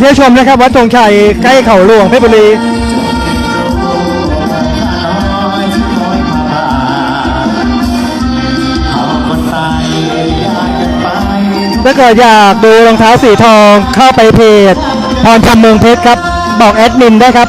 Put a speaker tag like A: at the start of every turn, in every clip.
A: เที่ยวชมนะครับ วัดธงชัยใกล้เขาหลวงเพชรบุรีถ้าเกิดอยากดูรองเท้าสีทองเข้าไปเพจพรทำเมืองเพชรครับ บอกแอดมินได้ครับ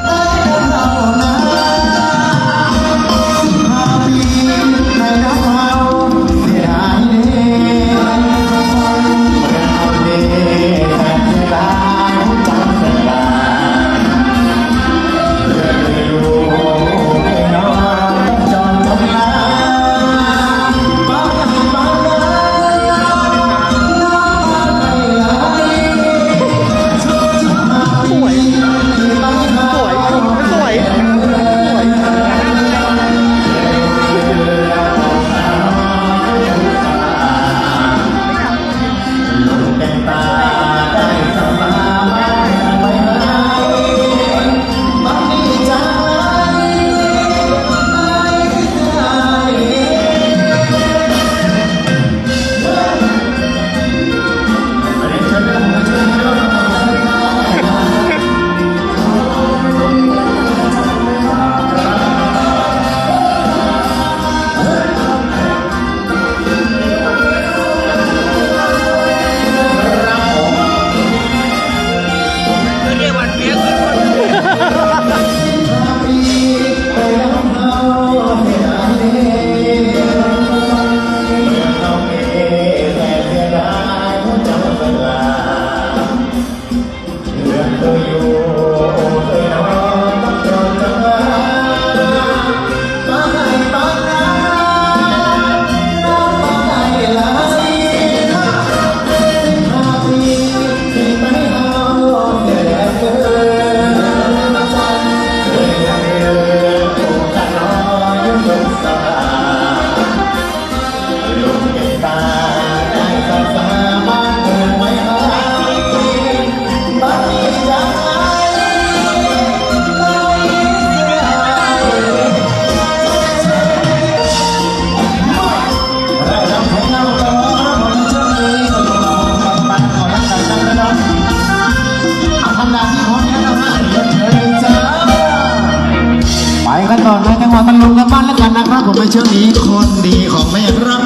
B: กันต่อในจังหวะตะลุมกันบ้านแล้วกันนะครับผมในช่วงนี้คนดีของแม่ครับ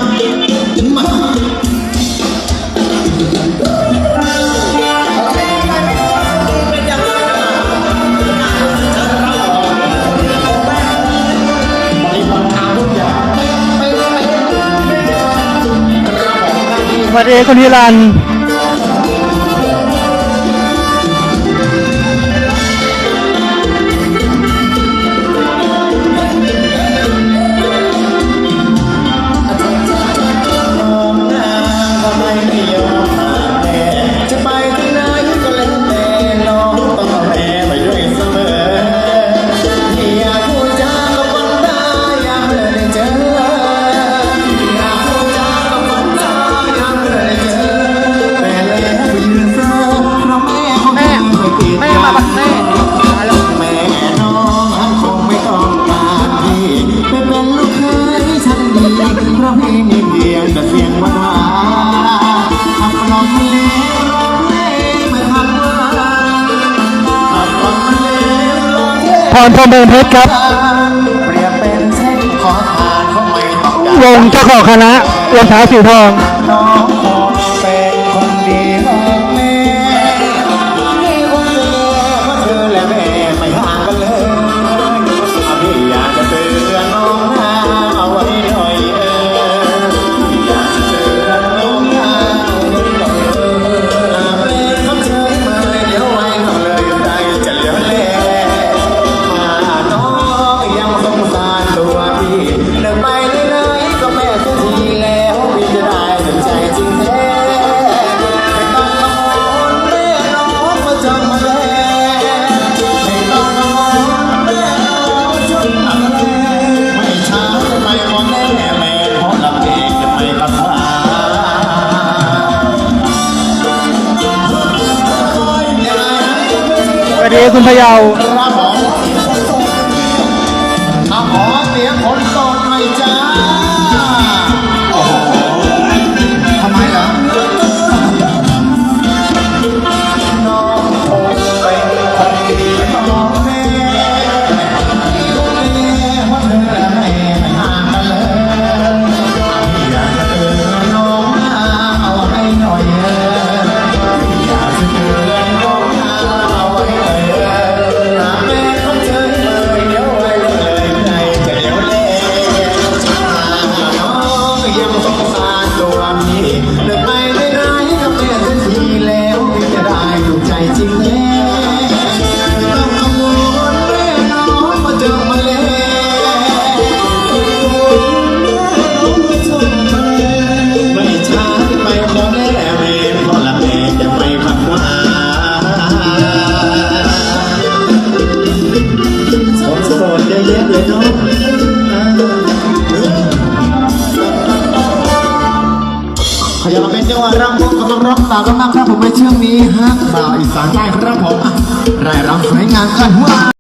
B: มา
A: สวัสดีคุณฮิรัน
B: รพรมเพลงเพ
A: ชรครับ วงเจ้าของคณะ
B: วงสาวสีทอง น้อง
A: ค
B: ง Maria Zumbayal.
A: ขยับมาเป็นจังหวะรำวงกำลังร้องสาวกันมากครับผมในช่วงนี้ฮะบ่าวอีสานใต้ครับผมรายรำสวยงามกันว่า